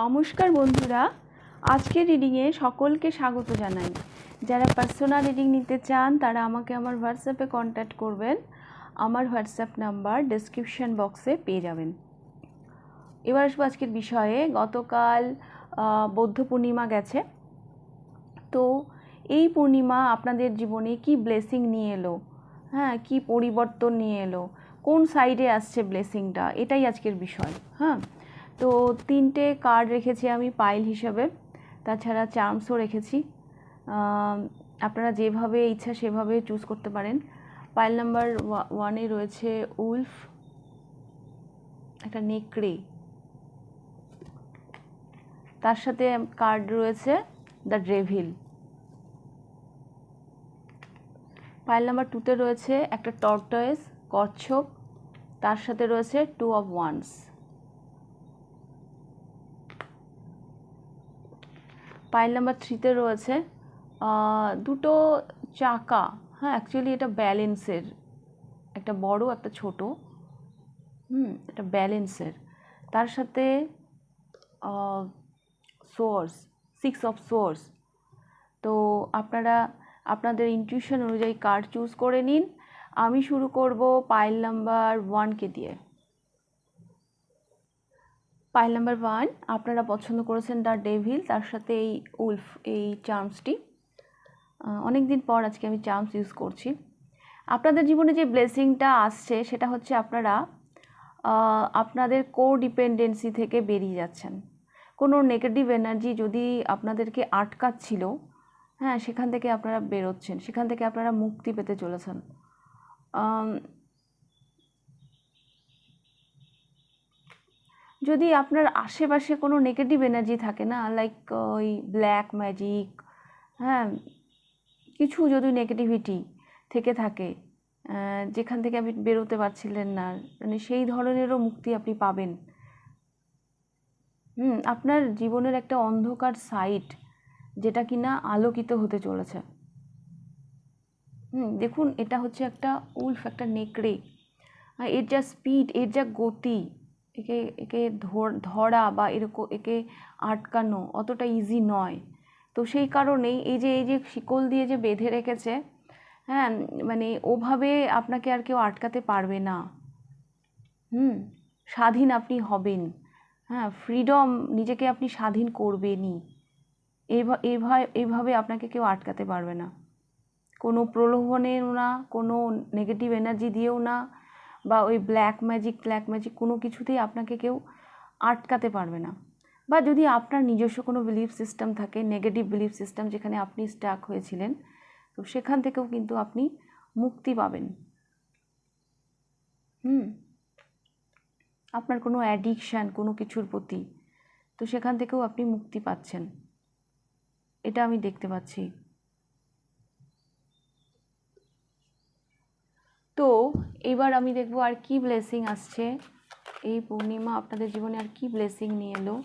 নমস্কার বন্ধুরা, আজকের রিডিংয়ে সকলকে স্বাগত জানাই। যারা পার্সোনাল রিডিং নিতে চান, তারা আমাকে আমার হোয়াটসঅ্যাপে কন্ট্যাক্ট করবেন। আমার হোয়াটসঅ্যাপ নাম্বার ডেসক্রিপশন বক্সে পেয়ে যাবেন। এবার আসব আজকের বিষয়ে। গতকাল বৌদ্ধ পূর্ণিমা গেছে। তো এই পূর্ণিমা আপনাদের জীবনে কি ব্লেসিং নিয়ে এলো? হ্যাঁ কি পরিবর্তন নিয়ে এলো? কোন সাইডে আসছে ব্লেসিংটা এটাই আজকের বিষয়। হ্যাঁ তো তিনটে কার্ড রেখেছি আমি পাইল হিসাবে। তাছাড়া চার্মসও রেখেছি। আপনারা যেভাবে ইচ্ছা সেভাবে চুজ করতে পারেন। পাইল নাম্বার ওয়ানে রয়েছে উলফ একটা নেকড়ে। তার সাথে কার্ড রয়েছে দ্য ড্রেভিল পাইল নাম্বার টুতে রয়েছে একটা টর্টয়েস কচ্ছপ। তার সাথে রয়েছে two of wands pile number থ্রিতে রয়েছে দুটো চাকা হ্যাঁ অ্যাকচুয়ালি এটা ব্যালেন্সের একটা বড়, একটা ছোট, হুম, এটা ব্যালেন্সের তার সাথে সোর্স সিক্স অফ সোর্স তো আপনারা, আপনাদের ইনটিউশন অনুযায়ী কার্ড চুজ করে নিন। আমি শুরু করব পাইল নাম্বার ওয়ানকে দিয়ে। পাইল নাম্বার ওয়ান আপনারা পছন্দ করেছেন দ্য ডেভিল তার সাথে এই উলফ, এই চার্মসটি অনেক দিন পর আজকে আমি চার্মস ইউজ করছি। আপনাদের জীবনে যে ব্লেসিংটা আসছে, সেটা হচ্ছে আপনারা আপনাদের কো ডিপেন্ডেন্সি থেকে বেরিয়ে যাচ্ছেন। কোনো নেগেটিভ এনার্জি যদি আপনাদেরকে আটকাচ্ছিল হ্যাঁ সেখান থেকে আপনারা বেরোচ্ছেন, সেখান থেকে আপনারা মুক্তি পেতে চলেছেন। যদি আপনার আশেপাশে কোনো নেগেটিভ এনার্জি থাকে না লাইক ওই ব্ল্যাক ম্যাজিক হ্যাঁ কিছু যদি নেগেটিভিটি থেকে থাকে যেখান থেকে আপনি বেরোতে পারছিলেন না মানে সেই ধরনেরও মুক্তি আপনি পাবেন। হুম, আপনার জীবনের একটা অন্ধকার সাইড যেটা কিনা আলোকিত হতে চলেছে। হুম, দেখুন, এটা হচ্ছে একটা উলফ, একটা নেকড়ে। এর যা স্পিড এর যা গতি একে একে ধর- বা এরকম, একে আটকানো অতটা ইজি নয়। তো সেই কারণেই এই যে এই যে শিকল দিয়ে যে বেঁধে রেখেছে হ্যাঁ মানে ওভাবে আপনাকে আর কেউ আটকাতে পারবে না। হুম, স্বাধীন আপনি হবেন। হ্যাঁ ফ্রিডম নিজেকে আপনি স্বাধীন করবেনই। এইভা- এইভাবে এইভাবে আপনাকে কেউ আটকাতে পারবে না। কোনো প্রলোভনেও না, কোনো নেগেটিভ এনার্জি দিয়েও না বা ওই ব্ল্যাক ম্যাজিক ব্ল্যাক ম্যাজিক কোনো কিছুতেই আপনাকে কেউ আটকাতে পারবে না। বা যদি আপনার নিজস্ব কোনো বিলিফ সিস্টেম থাকে নেগেটিভ বিলিফ সিস্টেম যেখানে আপনি স্ট্যাক হয়েছিলেন, তো সেখান থেকেও কিন্তু আপনি মুক্তি পাবেন। হুম। আপনার কোনো অ্যাডিকশান কোনো কিছুর প্রতি, তো সেখান থেকেও আপনি মুক্তি পাচ্ছেন। এটা আমি দেখতে পাচ্ছি। তো এবার আমি দেখব আর কি ব্লেসিং আসছে। এই পূর্ণিমা আপনাদের জীবনে আর কি ব্লেসিং নিয়ে এলো।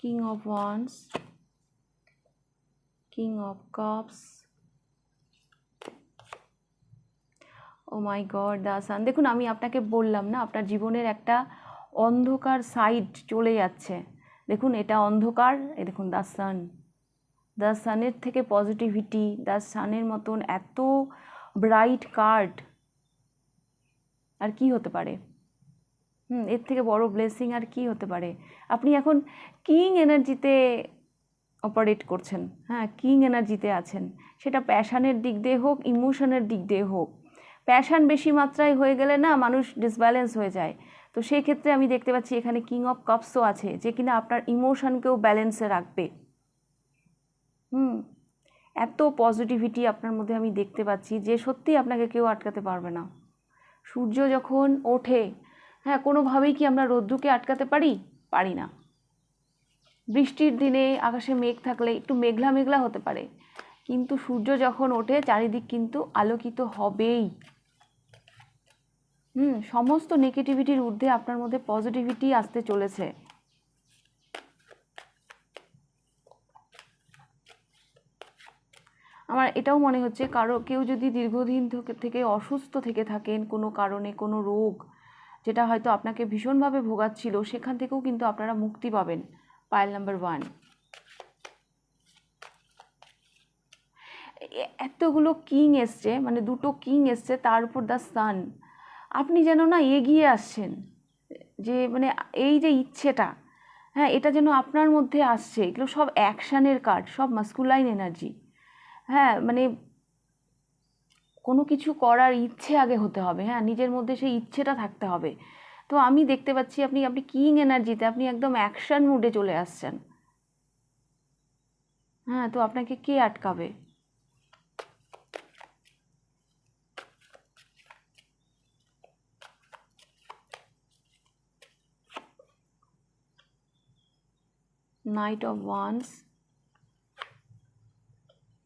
King of wands king of cups oh my god the sun দেখুন, আমি আপনাকে বললাম না, আপনার জীবনের একটা অন্ধকার সাইড চলে যাচ্ছে। দেখুন, এটা অন্ধকার এ দেখুন দা সান দ্য সানের থেকে পজিটিভিটি দা সানের মতন এত ব্রাইট কার্ড আর কি হতে পারে? হুম, এর থেকে বড় ব্লেসিং আর কি হতে পারে? আপনি এখন কিং এনার্জিতে অপারেট করছেন। হ্যাঁ কিং এনার্জিতে আছেন। সেটা প্যাশানের দিক দিয়ে হোক ইমোশনের দিক দিয়ে হোক। প্যাশান বেশি মাত্রায় হয়ে গেলে না মানুষ ডিসব্যালেন্স হয়ে যায়। তো সেই ক্ষেত্রে আমি দেখতে পাচ্ছি এখানে কিং অফ কাপসও আছে, যে কিনা আপনার ইমোশনকেও ব্যালেন্সে রাখবে। হুম, এত পজিটিভিটি আপনার মধ্যে আমি দেখতে পাচ্ছি যে সত্যিই আপনাকে কেউ আটকাতে পারবে না। সূর্য যখন ওঠে হ্যাঁ কোনোভাবেই কি আমরা রোদ্দুকে আটকাতে পারি? পারি না। বৃষ্টির দিনে আকাশে মেঘ থাকলে একটু মেঘলা মেঘলা হতে পারে। কিন্তু সূর্য যখন ওঠে, চারিদিক কিন্তু আলোকিত হবেই। হুম, সমস্ত নেগেটিভিটির ঊর্ধ্বে আপনার মধ্যে পজিটিভিটি আসতে চলেছে। আমার এটাও মনে হচ্ছে, কারও, কেউ যদি দীর্ঘদিন থেকে- অসুস্থ থেকে থাকেন, কোনো কারণে কোনো রোগ, যেটা হয়তো আপনাকে ভীষণভাবে ভোগাচ্ছিল, সেখান থেকেও কিন্তু আপনারা মুক্তি পাবেন। পাইল নাম্বার ওয়ান এতগুলো কিং এসছে মানে দুটো কিং এসছে, তার উপর দ্য সান আপনি যেন না এগিয়ে আসছেন। যে মানে এই যে ইচ্ছেটা হ্যাঁ এটা যেন আপনার মধ্যে আসছে। এগুলো সব অ্যাকশানের কার্ড, সব মাস্কুলাইন এনার্জি হ্যাঁ মানে কোনো কিছু করার ইচ্ছে আগে হতে হবে। হ্যাঁ নিজের মধ্যে সেই ইচ্ছেটা থাকতে হবে। তো আমি দেখতে পাচ্ছি আপনি আপনি কিং এনার্জিতে আপনি একদম অ্যাকশন মুডে চলে আসছেন। হ্যাঁ তো আপনাকে কে আটকাবে? Knight of wands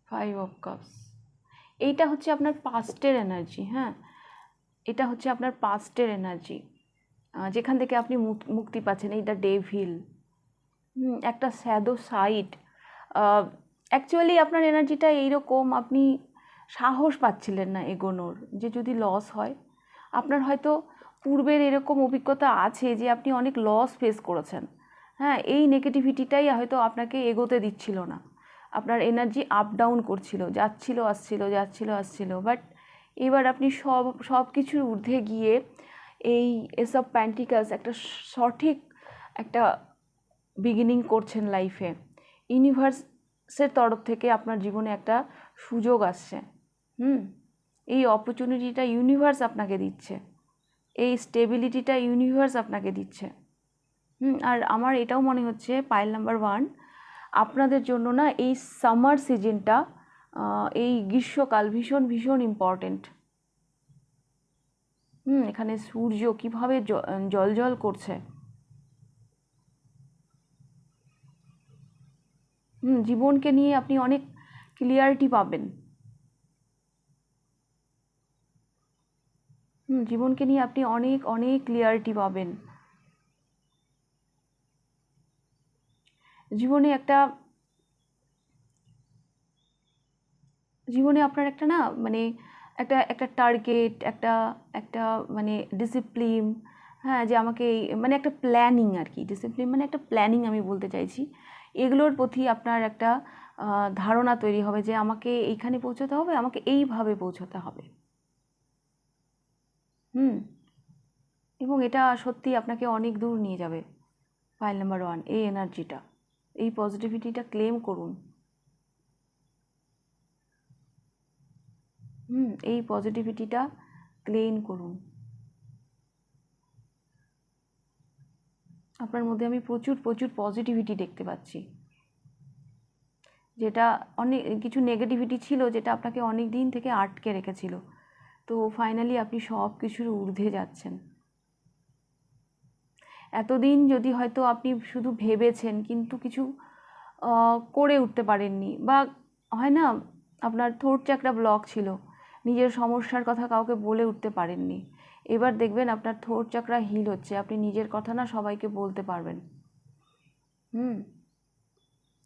five of cups এইটা হচ্ছে আপনার পাস্টের এনার্জি হ্যাঁ? এটা হচ্ছে আপনার পাস্টের এনার্জি যেখান থেকে আপনি মুক- মুক্তি পাচ্ছেন এই দ্য ডেভিল একটা স্যাদো সাইট অ্যাকচুয়ালি আপনার এনার্জিটা এইরকম, আপনি সাহস পাচ্ছিলেন না এগোনোর, যে যদি লস হয়। আপনার হয়তো পূর্বের এরকম অভিজ্ঞতা আছে যে আপনি অনেক লস ফেস করেছেন। হ্যাঁ এই নেগেটিভিটিটাই হয়তো আপনাকে এগোতে দিচ্ছিল না। আপনার এনার্জি আপ ডাউন করছিল, যাচ্ছিল, আসছিল যাচ্ছিল, আসছিল। বাট এবার আপনি সব সব কিছুর ঊর্ধ্বে গিয়ে এই এসব প্যান্টিকাস একটা সঠিক একটা বিগিনিং করছেন লাইফে ইউনিভার্সের তরফ থেকে আপনার জীবনে একটা সুযোগ আসছে। হুম? এই অপরচুনিটিটা ইউনিভার্স আপনাকে দিচ্ছে। এই স্টেবিলিটিটা ইউনিভার্স আপনাকে দিচ্ছে। হুম, আর আমার এটাও মনে হচ্ছে পাইল নাম্বার ওয়ান আপনাদের জন্য না এই সামার সিজনটা এই গ্রীষ্মকাল ভীষণ ভীষণ ইম্পর্টেন্ট হুম, এখানে সূর্য কীভাবে জল জল করছে। হুম, জীবনকে নিয়ে আপনি অনেক ক্লিয়ারিটি পাবেন। হুম, জীবনকে নিয়ে আপনি অনেক অনেক ক্লিয়ারিটি পাবেন। জীবনে একটা জীবনে আপনার একটা না মানে একটা একটা টার্গেট একটা একটা মানে ডিসিপ্লিন হ্যাঁ যে আমাকে মানে একটা প্ল্যানিং আর কি ডিসিপ্লিন মানে একটা প্ল্যানিং আমি বলতে চাইছি। এগুলোর প্রতি আপনার একটা ধারণা তৈরি হবে যে আমাকে এইখানে পৌঁছতে হবে, আমাকে এইভাবে পৌঁছতে হবে। হুম। এবং এটা সত্যি আপনাকে অনেক দূর নিয়ে যাবে। ফাইল নাম্বার ওয়ান এই এনার্জিটা এই পজিটিভিটিটা ক্লেম করুন। হুম, এই পজিটিভিটিটা ক্লেম করুন। আপনার মধ্যে আমি প্রচুর প্রচুর পজিটিভিটি দেখতে পাচ্ছি। যেটা অনেক, কিছু নেগেটিভিটি ছিল যেটা আপনাকে অনেক দিন থেকে আটকে রেখেছিল। তো ফাইনালি আপনি সব কিছুর ঊর্ধ্বে যাচ্ছেন। এতদিন যদি হয়তো আপনি শুধু ভেবেছেন, কিন্তু কিছু করে উঠতে পারেননি বা হয় না, আপনার থ্রোট চাকরা ব্লক ছিল, নিজের সমস্যার কথা কাউকে বলে উঠতে পারেননি। এবার দেখবেন আপনার থ্রোট চাকরা হিল হচ্ছে, আপনি নিজের কথা না সবাইকে বলতে পারবেন। হুম,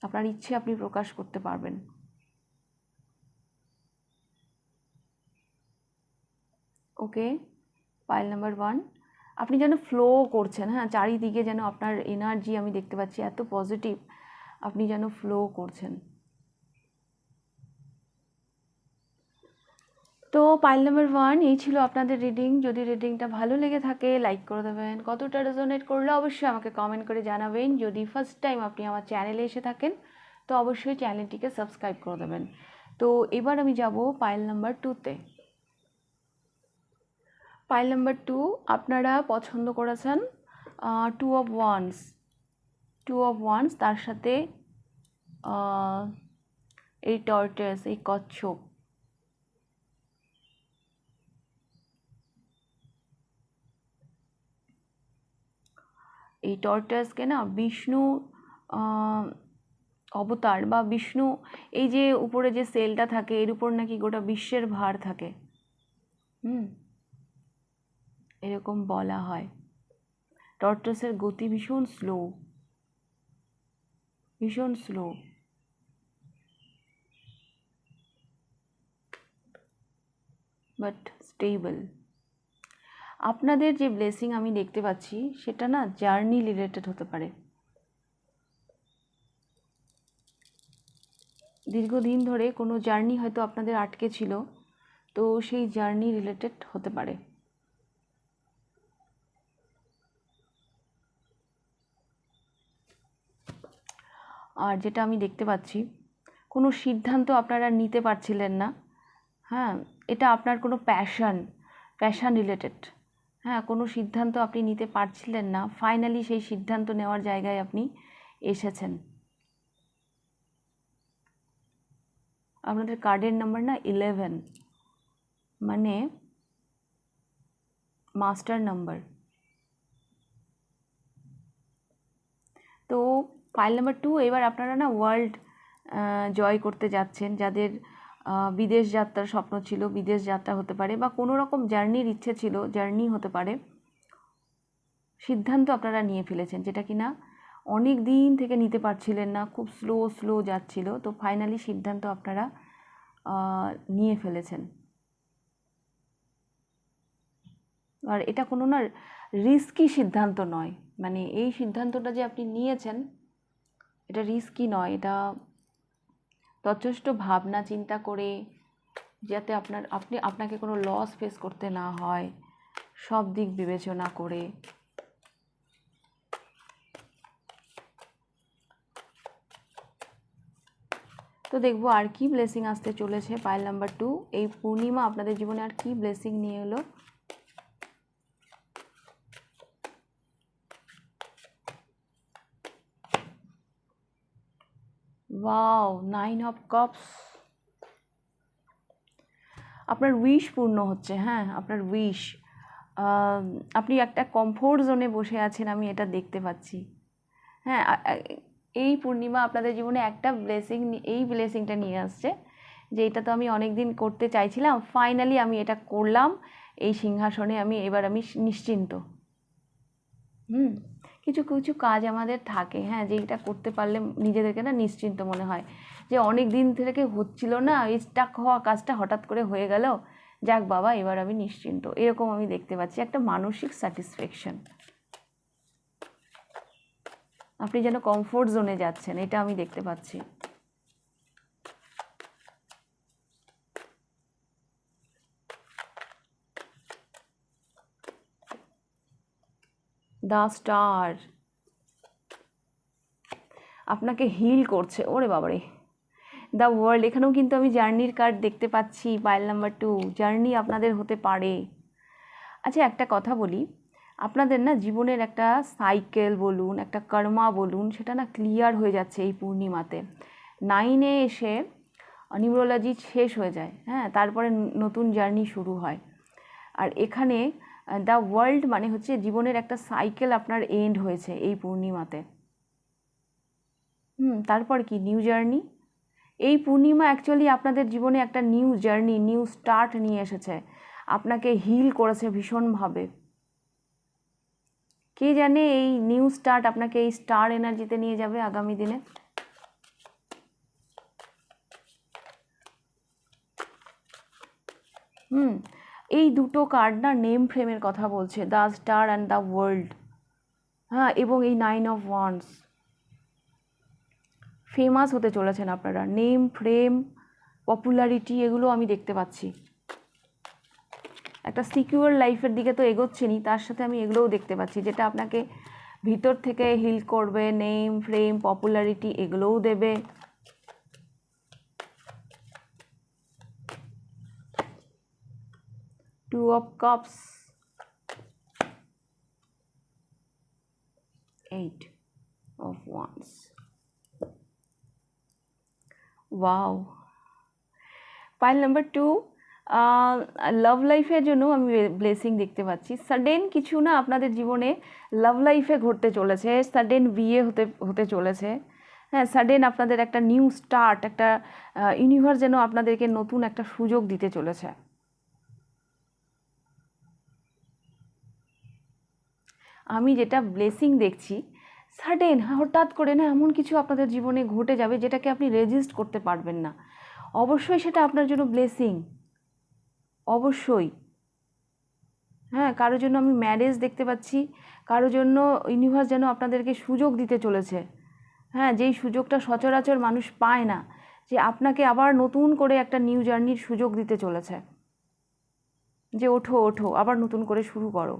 আপনার ইচ্ছে আপনি প্রকাশ করতে পারবেন। ওকে পাইল নাম্বার ওয়ান আপনি যেন ফ্লো করছেন হ্যাঁ চারিদিকে যেন আপনার এনার্জি আমি দেখতে পাচ্ছি, এত পজিটিভ আপনি যেন ফ্লো করছেন। তো পাইল নাম্বার ওয়ান এই ছিল আপনাদের রিডিং যদি রিডিংটা ভালো লেগে থাকে লাইক করে দেবেন। কতটা রেজোনেট করলে অবশ্যই আমাকে কমেন্ট করে জানাবেন। যদি ফার্স্ট টাইম আপনি আমার চ্যানেলে এসে থাকেন, তো অবশ্যই চ্যানেলটিকে সাবস্ক্রাইব করে দেবেন। তো এবার আমি যাব পাইল নাম্বার টুতে পাইল নাম্বার টু আপনারা পছন্দ করেছেন two of wands two of wands তার সাথে এই টর্টেস এই কচ্ছপ। এই টর্টাসকে না বিষ্ণু অবতার বা বিষ্ণু, এই যে উপরে যে সেলটা থাকে, এর উপর নাকি গোটা বিশ্বের ভার থাকে। হুম। এরকম বলা হয়। টর্টাসের গতি ভীষণ স্লো ভীষণ স্লো বাট স্টেবল আপনাদের যে ব্লেসিং আমি দেখতে পাচ্ছি, সেটা না জার্নি রিলেটেড হতে পারে। দীর্ঘদিন ধরে কোনো জার্নি হয়তো আপনাদের আটকে ছিল, তো সেই জার্নি রিলেটেড হতে পারে। আর যেটা আমি দেখতে পাচ্ছি, কোনো সিদ্ধান্ত আপনারা নিতে পারছিলেন না। হ্যাঁ এটা আপনার কোনো প্যাশান প্যাশান রিলেটেড হ্যাঁ কোনো সিদ্ধান্ত আপনি নিতে পারছিলেন না। ফাইনালি সেই সিদ্ধান্ত নেওয়ার জায়গায় আপনি এসেছেন। আপনাদের কার্ডের নাম্বার না ইলেভেন মানে মাস্টার নাম্বার তো ফাইল নাম্বার টু এবার আপনারা না ওয়ার্ল্ড জয় করতে যাচ্ছেন। যাদের বিদেশ যাত্রার স্বপ্ন ছিল, বিদেশ যাত্রা হতে পারে বা কোনো রকম জার্নির ইচ্ছে ছিল জার্নি হতে পারে, সিদ্ধান্ত আপনারা নিয়ে ফেলেছেন, যেটা কি না অনেক দিন থেকে নিতে পারছিলেন না, খুব স্লো স্লো যাচ্ছিল। তো ফাইনালি সিদ্ধান্ত আপনারা নিয়ে ফেলেছেন। আর এটা কোনো না রিস্কি সিদ্ধান্ত নয়। মানে এই সিদ্ধান্তটা যে আপনি নিয়েছেন এটা রিস্কি নয়, এটা যথেষ্ট ভাবনা চিন্তা করে যাতে আপনার, আপনি আপনাকে কোনো লস ফেস করতে না হয়, সব দিক বিবেচনা করে। তো দেখব আর কি ব্লেসিং আসতে চলেছে পাইল নাম্বার টু এই পূর্ণিমা আপনাদের জীবনে আর কি ব্লেসিং নিয়ে এলো? ওয়াও নাইন অফ কাপস আপনার উইশ পূর্ণ হচ্ছে হ্যাঁ আপনার উইশ আপনি একটা কমফোর্ট জোনে বসে আছেন, আমি এটা দেখতে পাচ্ছি। হ্যাঁ এই পূর্ণিমা আপনাদের জীবনে একটা ব্লেসিং এই ব্লেসিংটা নিয়ে আসছে, যে এটা তো আমি অনেক দিন করতে চাইছিলাম ফাইনালি আমি এটা করলাম, এই সিংহাসনে আমি এবার আমি নিশ্চিন্ত। হুম। কিছু কিছু কাজ আমাদের থাকে হ্যাঁ যে এটা করতে পারলে নিজেদেরকে না নিশ্চিন্ত মনে হয়। যে অনেক দিন থেকে হচ্ছিল না, এই স্টাক হওয়া কাজটা হঠাৎ করে হয়ে গেল, যাক বাবা, এবার আমি নিশ্চিন্ত। এরকম আমি দেখতে পাচ্ছি, একটা মানসিক স্যাটিসফ্যাকশন আপনি যেন কমফোর্ট জোনে যাচ্ছেন, এটা আমি দেখতে পাচ্ছি। The star. আপনাকে হিল করছে, ওরে বাবারে। দ্য ওয়ার্ল্ড, এখানেও কিন্তু আমি জার্নির কার্ড দেখতে পাচ্ছি, পাইল নাম্বার টু। জার্নি আপনাদের হতে পারে। আচ্ছা একটা কথা বলি। আপনাদের না জীবনের একটা সাইকেল বলুন, একটা কর্মা বলুন, সেটা না ক্লিয়ার হয়ে যাচ্ছে এই পূর্ণিমাতে। নাইনে এসে নিউরোলজি শেষ হয়ে যায় হ্যাঁ? তারপরে নতুন জার্নি শুরু হয়। আর এখানে দ্য ওয়ার্ল্ড মানে হচ্ছে জীবনের একটা সাইকেল আপনার এন্ড হয়েছে এই পূর্ণিমাতে। হুম, তারপর কি? নিউ জার্নি এই পূর্ণিমা অ্যাকচুয়ালি আপনাদের জীবনে একটা নিউ জার্নি নিউ স্টার্ট নিয়ে এসেছে। আপনাকে হিল করেছে ভীষণভাবে। কে জানে এই নিউ স্টার্ট আপনাকে এই স্টার এনার্জিতে নিয়ে যাবে আগামী দিনে? হুম এই দুটো কার্ড না নেম ফ্রেমের কথা বলছে। The star and the world হ্যাঁ এবং এই নাইন অফ ওয়ান্স ফেমাস হতে চলেছেন আপনারা। নেম ফ্রেম পপুলারিটি এগুলো আমি দেখতে পাচ্ছি। একটা সিকিউর লাইফের দিকে তো এগোচ্ছেনই, তার সাথে আমি এগুলোও দেখতে পাচ্ছি, যেটা আপনাকে ভিতর থেকে হিল করবে নেম ফ্রেম পপুলারিটি এগুলোও দেবে। Two of cups eight of wands wow pile number two love লাইফের জন্য আমি ব্লেসিং দেখতে পাচ্ছি। সাডেন কিছু না আপনাদের জীবনে লাভ লাইফে ঘটতে চলেছে। সাডেন বিয়ে হতে হতে চলেছে। হ্যাঁ সাডেন আপনাদের একটা নিউ স্টার্ট একটা ইউনিভার্স যেন আপনাদেরকে নতুন একটা সুযোগ দিতে চলেছে। আমি যেটা ব্লেসিং দেখছি সাডেন হঠাৎ করে না এমন কিছু আপনাদের জীবনে ঘটে যাবে যেটাকে আপনি রেজিস্ট করতে পারবেন না। অবশ্যই সেটা আপনার জন্য ব্লেসিং অবশ্যই। হ্যাঁ কারোর জন্য আমি ম্যারেজ দেখতে পাচ্ছি, কারোর জন্য ইউনিভার্স যেন আপনাদেরকে সুযোগ দিতে চলেছে। হ্যাঁ যেই সুযোগটা সচরাচর মানুষ পায় না, যে আপনাকে আবার নতুন করে একটা নিউ জার্নির সুযোগ দিতে চলেছে। যে ওঠো ওঠো, আবার নতুন করে শুরু করো।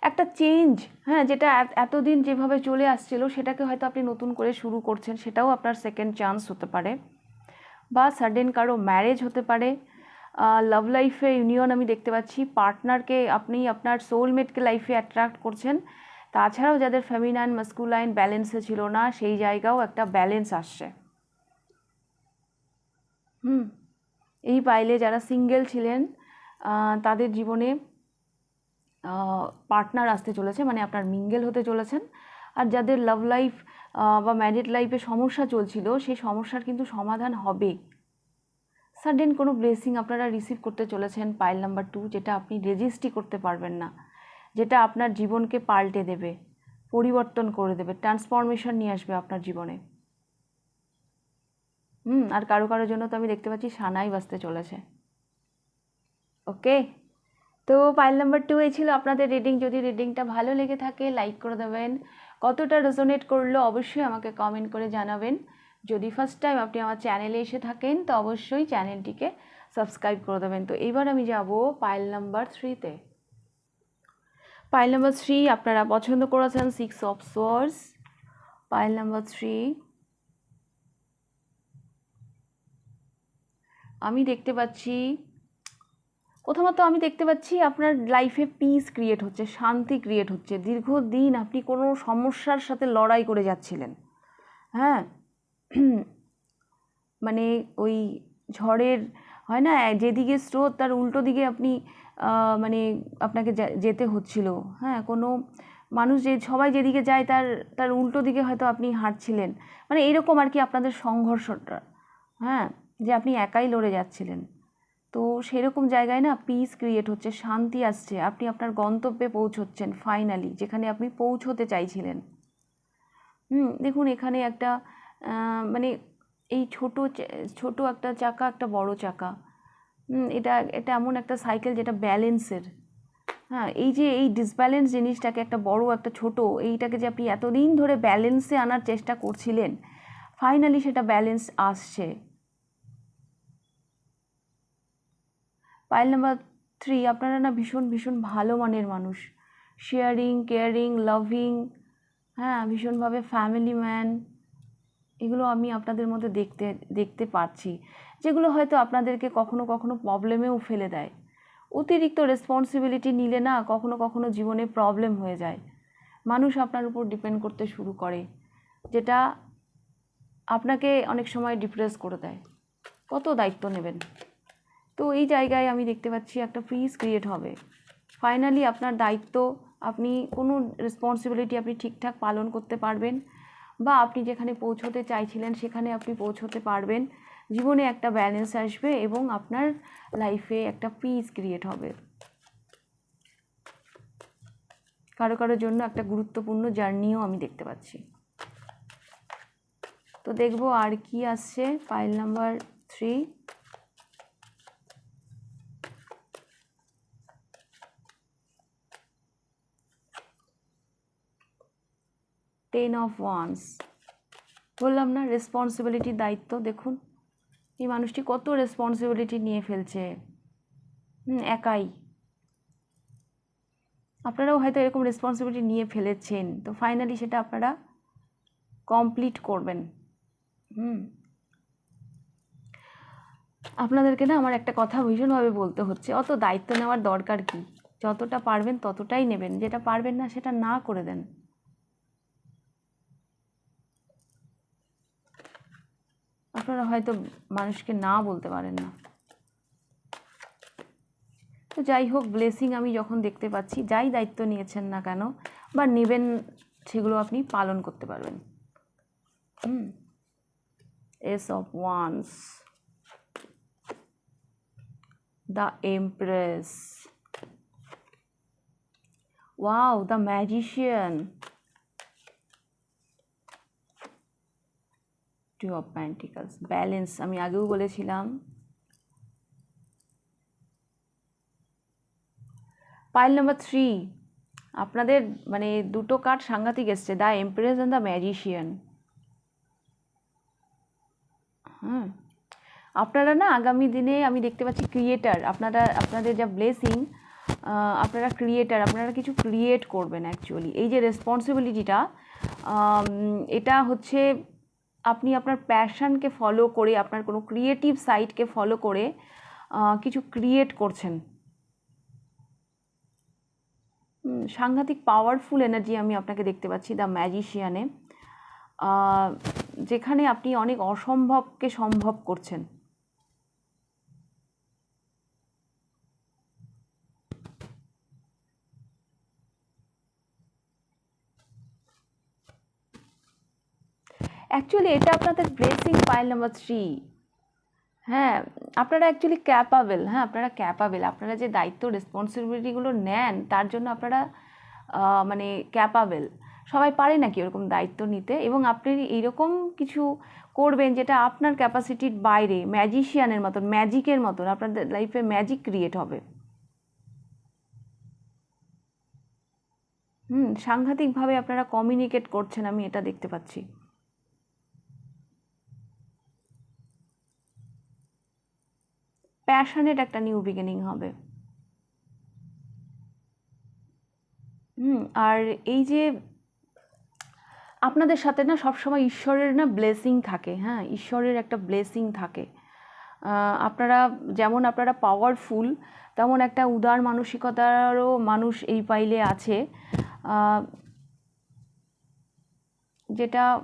একটা চেঞ্জ হ্যাঁ যেটা এত- এতদিন যেভাবে চলে আসছিল, সেটাকে হয়তো আপনি নতুন করে শুরু করছেন, সেটাও আপনার সেকেন্ড চান্স হতে পারে। বা সাডেন কারও ম্যারেজ হতে পারে। লাভ লাইফে ইউনিয়ন আমি দেখতে পাচ্ছি পার্টনারকে আপনি আপনার সোলমেটকে লাইফে অ্যাট্রাক্ট করছেন। তাছাড়াও যাদের ফেমিনাইন মাস্কুলাইন ব্যালেন্সে ছিল না, সেই জায়গাও একটা ব্যালেন্স আসছে। হুম, এই পাইলে যারা সিঙ্গেল ছিলেন তাদের জীবনে পার্টনার আসতে চলেছে মানে আপনার মিঙ্গেল হতে চলেছেন। আর যাদের লাভ লাইফ বা ম্যারিড লাইফে সমস্যা চলছিল, সেই সমস্যার কিন্তু সমাধান হবে। সাডেন কোনো ব্লেসিং আপনারা রিসিভ করতে চলেছেন পাইল নাম্বার টু যেটা আপনি রেজিস্ট্রি করতে পারবেন না, যেটা আপনার জীবনকে পাল্টে দেবে, পরিবর্তন করে দেবে ট্রান্সফরমেশন নিয়ে আসবে আপনার জীবনে। হুম, আর কারও কারোর জন্য তো আমি দেখতে পাচ্ছি সানাই বাজতে চলেছে। ওকে তো পাইল নাম্বার টু এই ছিল আপনাদের রিডিং যদি রিডিংটা ভালো লেগে থাকে লাইক করে দেবেন। কতটা রেজোনেট করল অবশ্যই আমাকে কমেন্ট করে জানাবেন। যদি ফার্স্ট টাইম আপনি আমার চ্যানেলে এসে থাকেন, তো অবশ্যই চ্যানেলটিকে সাবস্ক্রাইব করে দেবেন। তো এইবার আমি যাব পাইল নাম্বার থ্রিতে পাইল নাম্বার থ্রি আপনারা পছন্দ করেছেন six of swords pile number three আমি দেখতে পাচ্ছি প্রথমত আমি দেখতে পাচ্ছি আপনার লাইফে পিস ক্রিয়েট হচ্ছে, শান্তি ক্রিয়েট হচ্ছে। দীর্ঘদিন আপনি কোনো সমস্যার সাথে লড়াই করে যাচ্ছিলেন। হ্যাঁ? মানে ওই ঝড়ের, হয় না? যেদিকে স্রোত, তার উল্টো দিকে আপনি মানে আপনাকে যেতে হচ্ছিল। হ্যাঁ? কোনো মানুষ যে, সবাই যেদিকে যায়, তার তার উল্টো দিকে হয়তো আপনি হাঁটছিলেন। মানে এরকম আর কি আপনাদের সংঘর্ষটা। হ্যাঁ? যে আপনি একাই লড়ে যাচ্ছিলেন। তো সেরকম জায়গায় না পিস ক্রিয়েট হচ্ছে শান্তি আসছে আপনি আপনার গন্তব্যে পৌঁছচ্ছেন ফাইনালি যেখানে আপনি পৌঁছতে চাইছিলেন। হুম দেখুন এখানে একটা মানে এই ছোট ছোট একটা চাকা একটা বড় চাকা হুম, এটা এটা এমন একটা সাইকেল যেটা ব্যালেন্সের হ্যাঁ এই যে এই ডিসব্যালেন্স জিনিসটাকে একটা বড় একটা ছোট এইটাকে যে আপনি এতদিন ধরে ব্যালেন্সে আনার চেষ্টা করছিলেন ফাইনালি সেটা ব্যালেন্স আসছে। পাইল নাম্বার থ্রি আপনারা না ভীষণ ভীষণ ভালো মানের মানুষ। শেয়ারিং কেয়ারিং লাভিং হ্যাঁ ভীষণভাবে ফ্যামিলি ম্যান এগুলো আমি আপনাদের মধ্যে দেখতে দেখতে পাচ্ছি। যেগুলো হয়তো আপনাদেরকে কখনো কখনো প্রবলেমেও ফেলে দেয়। অতিরিক্ত রেসপন্সিবিলিটি নিলে না কখনো কখনো জীবনে প্রবলেম হয়ে যায়। মানুষ আপনার উপর ডিপেন্ড করতে শুরু করে, যেটা আপনাকে অনেক সময় ডিপ্রেস করে দেয়। কত দায়িত্ব নেবেন? তো এই জায়গায় আমি দেখতে পাচ্ছি একটা ফ্রিজ ক্রিয়েট হবে। ফাইনালি আপনার দায়িত্ব, আপনি কোনো রেসপন্সিবিলিটি আপনি ঠিকঠাক পালন করতে পারবেন বা আপনি যেখানে পৌঁছতে চাইছিলেন সেখানে আপনি পৌঁছতে পারবেন। জীবনে একটা ব্যালেন্স আসবে এবং আপনার লাইফে একটা পিস ক্রিয়েট হবে। কারও কারোর জন্য একটা গুরুত্বপূর্ণ জার্নিও আমি দেখতে পাচ্ছি। তো দেখব আর কি আসছে। Pile number three ten of wands বললাম না রেসপন্সিবিলিটির দায়িত্ব দেখুন। এই মানুষটি কত রেসপন্সিবিলিটি নিয়ে ফেলছে। হুম, একাই। আপনারাও হয়তো এরকম রেসপন্সিবিলিটি নিয়ে ফেলেছেন। তো ফাইনালি সেটা আপনারা কমপ্লিট করবেন। হুম। আপনাদেরকে না আমার একটা কথা ভীষণভাবে বলতে হচ্ছে। অত দায়িত্ব নেওয়ার দরকার কি? যতটা পারবেন ততটাই নেবেন। যেটা পারবেন না সেটা না করে দেন। আপনারা হয়তো মানুষকে না বলতে পারেন না। তো যাই হোক ব্লেসিং আমি যখন দেখতে পাচ্ছি, যাই দায়িত্ব নিয়েছেন না কেন, বা নেবেন সেগুলো আপনি পালন করতে পারবেন। হুম। Ace of wands the empress wow the magician two of pentacles balance আমি আগেও বলেছিলাম। পাইল নাম্বার থ্রি আপনাদের মানে দুটো কার্ড সাংঘাতিক এসছে। The empress and the magician হুম। আপনারা না, আগামী দিনে আমি দেখতে পাচ্ছি ক্রিয়েটার আপনারা, আপনাদের যা ব্লেসিং আপনারা ক্রিয়েটার আপনারা কিছু ক্রিয়েট করবেন অ্যাকচুয়ালি এই যে রেসপন্সিবিলিটিটা এটা হচ্ছে আপনি আপনার প্যাশনকে ফলো করে, আপনার কোনো ক্রিয়েটিভ সাইটকে ফলো করে কিছু ক্রিয়েট করছেন। সাংঘাতিক পাওয়ারফুল এনার্জি আমি আপনাকে দেখতে পাচ্ছি দ্য ম্যাজিশিয়ানে যেখানে আপনি অনেক অসম্ভবকে সম্ভব করছেন। অ্যাকচুয়ালি এটা আপনাদের ব্লেসিং ফাইল নাম্বার থ্রি হ্যাঁ আপনারা অ্যাকচুয়ালি ক্যাপাবেল হ্যাঁ আপনারা ক্যাপাবেল আপনারা যে দায়িত্ব রেসপন্সিবিলিটিগুলো নেন, তার জন্য আপনারা মানে ক্যাপাবেল সবাই পারে নাকি ওরকম দায়িত্ব নিতে? এবং আপনি এইরকম কিছু করবেন যেটা আপনার ক্যাপাসিটির বাইরে ম্যাজিশিয়ানের মতন ম্যাজিকের মতন, আপনাদের লাইফে ম্যাজিক ক্রিয়েট হবে। হুম, সাংঘাতিকভাবে আপনারা কমিউনিকেট করছেন, আমি এটা দেখতে পাচ্ছি। প্যাশনেট একটা নিউ বিগিনিং হবে। হুম, আর এই যে আপনাদের সাথে না সবসময় ঈশ্বরের না ব্লেসিং থাকে হ্যাঁ ঈশ্বরের একটা ব্লেসিং থাকে। আপনারা যেমন আপনারা পাওয়ারফুল তেমন একটা উদার মানসিকতারও মানুষ এই পাইলে আছে। যেটা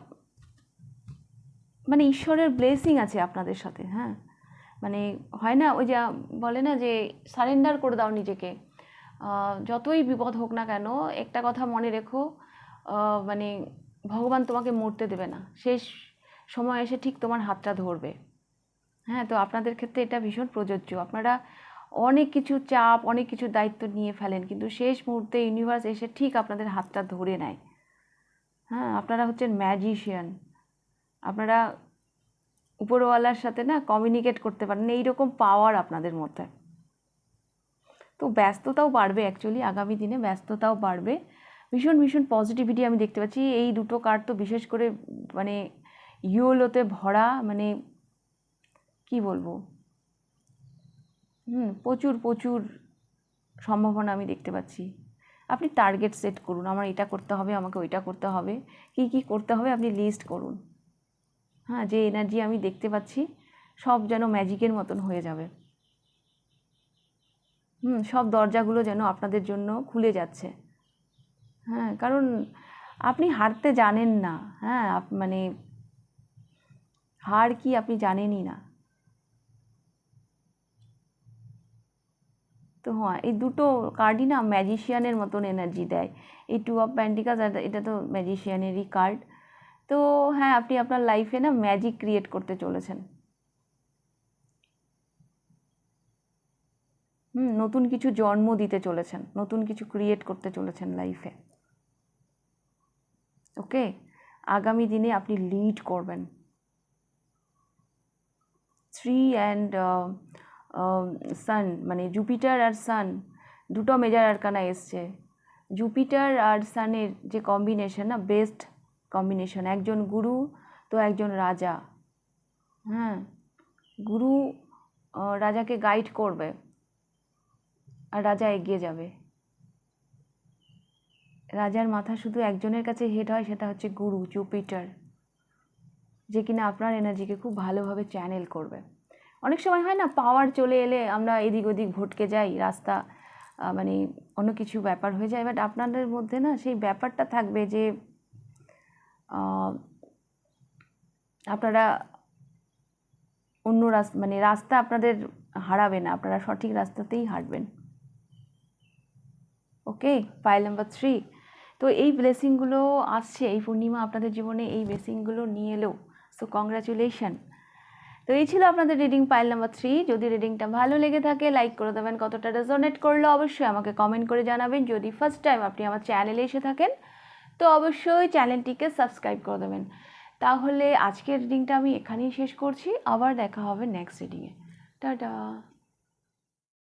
মানে ঈশ্বরের ব্লেসিং আছে আপনাদের সাথে হ্যাঁ। মানে হয় না, ওই যে বলে না যে সারেন্ডার করে দাও নিজেকে। যতই বিপদ হোক না কেন, একটা কথা মনে রেখো মানে ভগবান তোমাকে মরতে দেবে না। শেষ সময় এসে ঠিক তোমার হাতটা ধরবে। হ্যাঁ তো আপনাদের ক্ষেত্রে এটা ভীষণ প্রযোজ্য। আপনারা অনেক কিছু চাপ, অনেক কিছু দায়িত্ব নিয়ে ফেলেন, কিন্তু শেষ মুহূর্তে ইউনিভার্স এসে ঠিক আপনাদের হাতটা ধরে নেয়। হ্যাঁ আপনারা হচ্ছেন ম্যাজিশিয়ান আপনারা উপরওয়ালার সাথে না কমিউনিকেট করতে পারেন এইরকম পাওয়ার আপনাদের মধ্যে। তো ব্যস্ততাও বাড়বে অ্যাকচুয়ালি আগামী দিনে ব্যস্ততাও বাড়বে। ভীষণ ভীষণ পজিটিভিটি আমি দেখতে পাচ্ছি। এই দুটো কার্ড তো বিশেষ করে মানে ইয়োলোতে ভরা মানে কি বলব? হুম, প্রচুর প্রচুর সম্ভাবনা আমি দেখতে পাচ্ছি। আপনি টার্গেট সেট করুন। আমার এটা করতে হবে, আমাকে ওইটা করতে হবে। কি কি করতে হবে আপনি লিস্ট করুন। হ্যাঁ যে এনার্জি আমি দেখতে পাচ্ছি, সব যেন ম্যাজিকের মতন হয়ে যাবে। হুম, সব দরজাগুলো যেন আপনাদের জন্য খুলে যাচ্ছে। হ্যাঁ কারণ আপনি হারতে জানেন না। হ্যাঁ মানে হার কি আপনি জানেনই না। তো হ্যাঁ এই দুটো কার্ডই না ম্যাজিশিয়ানের মতন এনার্জি দেয়। এই টু অফ প্যান্টিকাস এটা তো ম্যাজিশিয়ানেরই কার্ড তো হ্যাঁ আপনি আপনার লাইফে না ম্যাজিক ক্রিয়েট করতে চলেছেন। হুম, নতুন কিছু জন্ম দিতে চলেছেন, নতুন কিছু ক্রিয়েট করতে চলেছেন লাইফে ওকে আগামী দিনে আপনি লিড করবেন। থ্রি অ্যান্ড সান মানে জুপিটার আর সান দুটো মেজার আরকানা এসছে। জুপিটার আর সানের যে কম্বিনেশন না বেস্ট কম্বিনেশন একজন গুরু তো একজন রাজা। হ্যাঁ গুরু রাজাকে গাইড করবে আর রাজা এগিয়ে যাবে। রাজার মাথা শুধু একজনের কাছে হেড হয়, সেটা হচ্ছে গুরু জুপিটার যে কিনা আপনার এনার্জিকে খুব ভালোভাবে চ্যানেল করবে। অনেক সময় হয় না পাওয়ার চলে এলে আমরা এদিক ওদিক ভটকে যাই, রাস্তা মানে অন্য কিছু ব্যাপার হয়ে যায় বাট আপনাদের মধ্যে না সেই ব্যাপারটা থাকবে যে আপনারা অন্য রাস্তা মানে রাস্তা আপনাদের হারাবে না, আপনারা সঠিক রাস্তাতেই হাঁটবেন। ওকে পাইল নাম্বার থ্রি তো এই ব্লেসিংগুলো আসছে, এই পূর্ণিমা আপনাদের জীবনে এই ব্লেসিংগুলো নিয়ে এলো। সো কংগ্রাচুলেশন তো এই ছিল আপনাদের রিডিং পাইল নাম্বার থ্রি যদি রিডিংটা ভালো লেগে থাকে লাইক করে দেবেন। কতটা রেজোনেট করল, অবশ্যই আমাকে কমেন্ট করে জানাবেন। যদি ফার্স্ট টাইম আপনি আমার চ্যানেলে এসে থাকেন তো অবশ্যই চ্যানেলটিকে সাবস্ক্রাইব করে দেবেন। তাহলে আজকের রিডিংটা আমি এখানেই শেষ করছি। আবার দেখা হবে নেক্সট রিডিংয়ে টাটা!